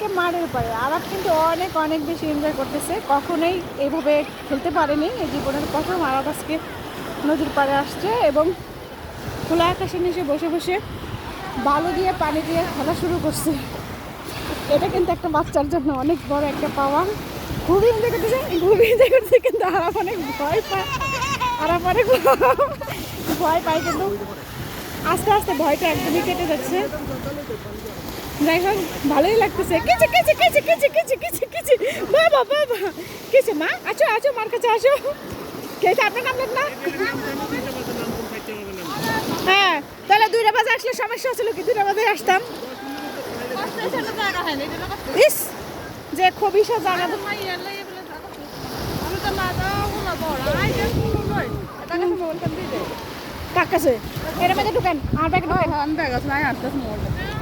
কে মাঠের পারে আরাপ কিন্তু অনেক অনেক বেশি এনজয় করতেছে। কখনোই এইভাবে খেলতে পারেনি। এই জীবনের প্রথম আরাপ আজকে নদীর পাড়ে আসছে এবং খোলা আকাশের নিচে বসে বসে বালু দিয়ে, পানি দিয়ে খেলা শুরু করছে। এটা কিন্তু একটা বাচ্চার জন্য অনেক বড় একটা পাওয়া। খুবই এনজয় করতেছে, খুবই এনজয় করতেছে, কিন্তু আরাপ অনেক ভয় পায়। আরাপ অনেক ভয় পায় কিন্তু। আস্তে আস্তে ভয়টা একদমই কেটে যাচ্ছে। যাই হোক ভালোই লাগতেছে। কেচে কেচে কেচে কেচে কেচে কেচে কেচে। বাবা বাবা। কেচে, মা আছো আছো মার কাছে আসো। কেচে, আপনার নাম না। হ্যাঁ তাহলে দুইটা বাজে আসলে সমস্যা হচ্ছিল কি? দুইটা বাজে আসতাম। ইস, যে খুবই জায়গা কাছে এর মধ্যে ঢুকেন আমার ব্যাগে ঢুকেন।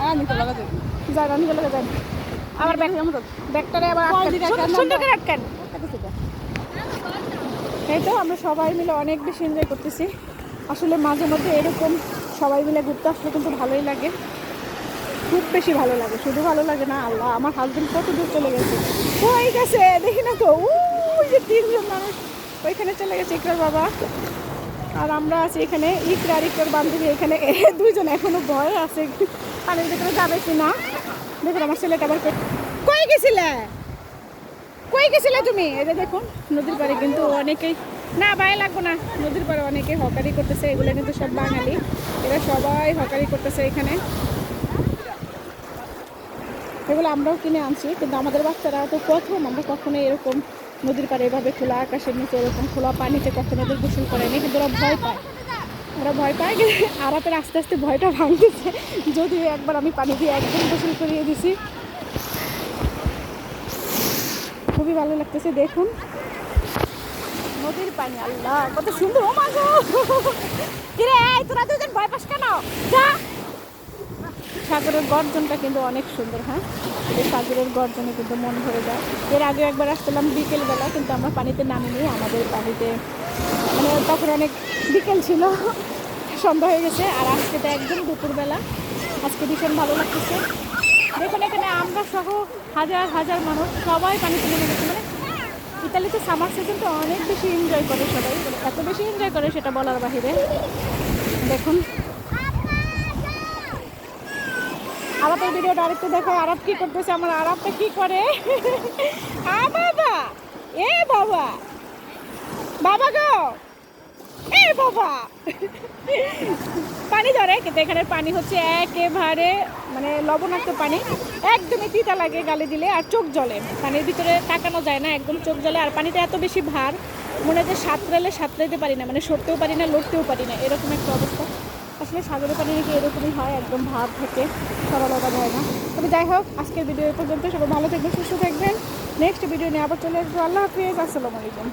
আমি চলে যান আমার ব্যাগ ব্যাগটারে আবার। সুন্দর- সুন্দর করে আটকান। এই তো আমরা সবাই মিলে অনেক বেশি এনজয় করতেছি। আসলে মাঝে মধ্যে এরকম সবাই মিলে ঘুরতে আসলে কিন্তু ভালোই লাগে। খুব বেশি ভালো লাগে শুধু ভালো লাগে না আল্লাহ আমার হাজবেন্ড কত দূর চলে গেছে। ওই গেছে? দেখি না তো। ওই যে তিনজন মানুষ। ওইখানে চলে গেছে ইকরার বাবা। আর আমরা আছি এখানে ইকরা আর ইকরার বান্ধবী এখানে। দুইজন এখনও ভয় আছে। পানির ভিতরে যাবে কি না? দেখুন, আমার ছেলেটা আবার কই- গেছিলে? কই গেছিলে তুমি? যে দেখুন, নদীর পাড়ে কিন্তু অনেকেই না বাইরে লাগবো না। নদীর পাড়ে অনেকে হকারি করতেছে। এগুলো কিন্তু সব বাঙালি। এরা সবাই হকারি করতেছে এখানে। এগুলো আমরাও কিনে আনছি, কিন্তু আমাদের বাচ্চারা তো প্রথম, আমরা কখনো এরকম নদীর পাড়ে এভাবে খোলা আকাশের নিচে এরকম খোলা পানিতে কখনো ওদের গোসল করেনি কিন্তু ওরা ভয় পায়। ওরা ভয় পায় আরাপের আস্তে আস্তে ভয়টা ভাঙতেছে। যদিও একবার আমি পানি দিয়ে একদম গোসল করিয়ে দিছি। খুবই ভালো লাগতেছে, দেখুন। নদীর পানি, আল্লাহ, কত সুন্দর, ও মা গো! কিরে তোরা দুজন ভয় পাস কেন? যা! সাগরের গর্জনটা কিন্তু অনেক সুন্দর হ্যাঁ? এই সাগরের গর্জনে কিন্তু মন ভরে যায়। এর আগে একবার আসছিলাম বিকেলবেলা, কিন্তু আমরা পানিতে নামিনি, আমাদের পানিতে মানে তখন অনেক বিকেল ছিল, সন্ধ্যা হয়ে গেছে, আর আজকে তো একদম দুপুরবেলা। আজকে ভীষণ ভালো লাগতেছে। দেখুন, এখানে আমরা সহ হাজার হাজার মানুষ, সবাই পানিতে নেমে গেছে। মানে ইতালিতে সামার সিজনটা অনেক বেশি এনজয় করে সবাই, এত বেশি এনজয় করে সেটা বলার বাহিরে। দেখুন আরাপের ভিডিওটা আরেকটু দেখো আরাপ কি করতেছে আমার আরাপটা কি করে? আ বাবা, এ বাবা বাবা গো, এ বাবা। পানি ধরে কিন্তু এখানের পানি হচ্ছে একেবারে মানে লবণাক্ত পানি, একদমই তিতা লাগে গালে দিলে আর চোখ জলে পানির ভিতরে তাকানো যায় না, একদম চোখ জলে আর পানিটা এত বেশি ভার, মনে হয় যে সাঁতরালে সাঁতরাইতে পারি না মানে সরতেও পারি না, লড়তেও পারি না, এরকম একটা অবস্থা। আসলে সাগরের পানি নাকি এরকমই হয়, একদম ভাব থাকে সরলতা হয় না। তবে যাই হোক, আজকের ভিডিও এ পর্যন্ত সবাই ভালো থাকবেন, সুস্থ থাকবেন। নেক্সট ভিডিও নিয়ে আবার চলে আসব। আল্লাহ হাফিজ, আসসালামু আলাইকুম।